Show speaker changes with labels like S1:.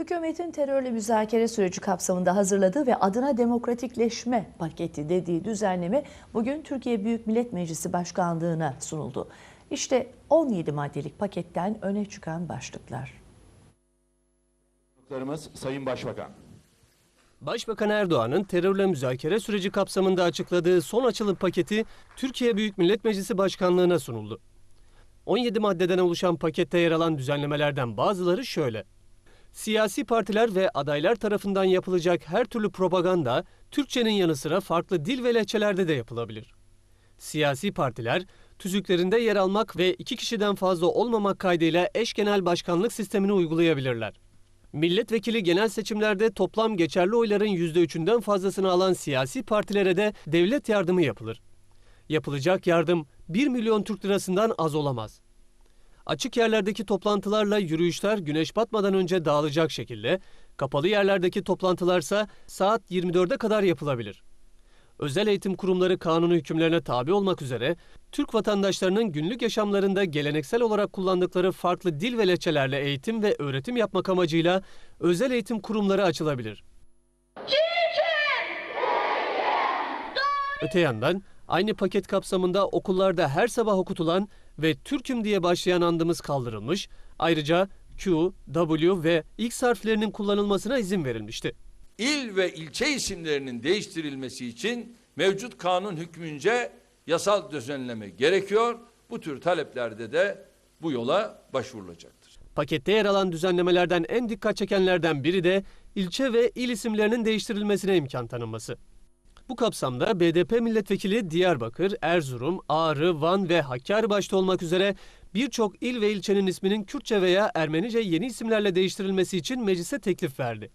S1: Hükümetin terörle müzakere süreci kapsamında hazırladığı ve adına demokratikleşme paketi dediği düzenleme bugün Türkiye Büyük Millet Meclisi Başkanlığı'na sunuldu. İşte 17 maddelik paketten öne çıkan başlıklar.
S2: Sayın Başbakan.
S3: Başbakan Erdoğan'ın terörle müzakere süreci kapsamında açıkladığı son açılım paketi Türkiye Büyük Millet Meclisi Başkanlığı'na sunuldu. 17 maddeden oluşan pakette yer alan düzenlemelerden bazıları şöyle. Siyasi partiler ve adaylar tarafından yapılacak her türlü propaganda Türkçenin yanı sıra farklı dil ve lehçelerde de yapılabilir. Siyasi partiler tüzüklerinde yer almak ve iki kişiden fazla olmamak kaydıyla eş genel başkanlık sistemini uygulayabilirler. Milletvekili genel seçimlerde toplam geçerli oyların %3'ünden fazlasını alan siyasi partilere de devlet yardımı yapılır. Yapılacak yardım 1 milyon Türk lirasından az olamaz. Açık yerlerdeki toplantılarla yürüyüşler güneş batmadan önce dağılacak şekilde, kapalı yerlerdeki toplantılarsa saat 24'e kadar yapılabilir. Özel eğitim kurumları kanunu hükümlerine tabi olmak üzere Türk vatandaşlarının günlük yaşamlarında geleneksel olarak kullandıkları farklı dil ve lehçelerle eğitim ve öğretim yapmak amacıyla özel eğitim kurumları açılabilir. Öte yandan aynı paket kapsamında okullarda her sabah okutulan ve Türk'üm diye başlayan andımız kaldırılmış, ayrıca Q, W ve X harflerinin kullanılmasına izin verilmişti.
S4: il ve ilçe isimlerinin değiştirilmesi için mevcut kanun hükmünce yasal düzenleme gerekiyor. Bu tür taleplerde de bu yola başvurulacaktır.
S3: Pakette yer alan düzenlemelerden en dikkat çekenlerden biri de ilçe ve il isimlerinin değiştirilmesine imkan tanınması. Bu kapsamda BDP milletvekili Diyarbakır, Erzurum, Ağrı, Van ve Hakkari başta olmak üzere birçok il ve ilçenin isminin Kürtçe veya Ermenice yeni isimlerle değiştirilmesi için meclise teklif verdi.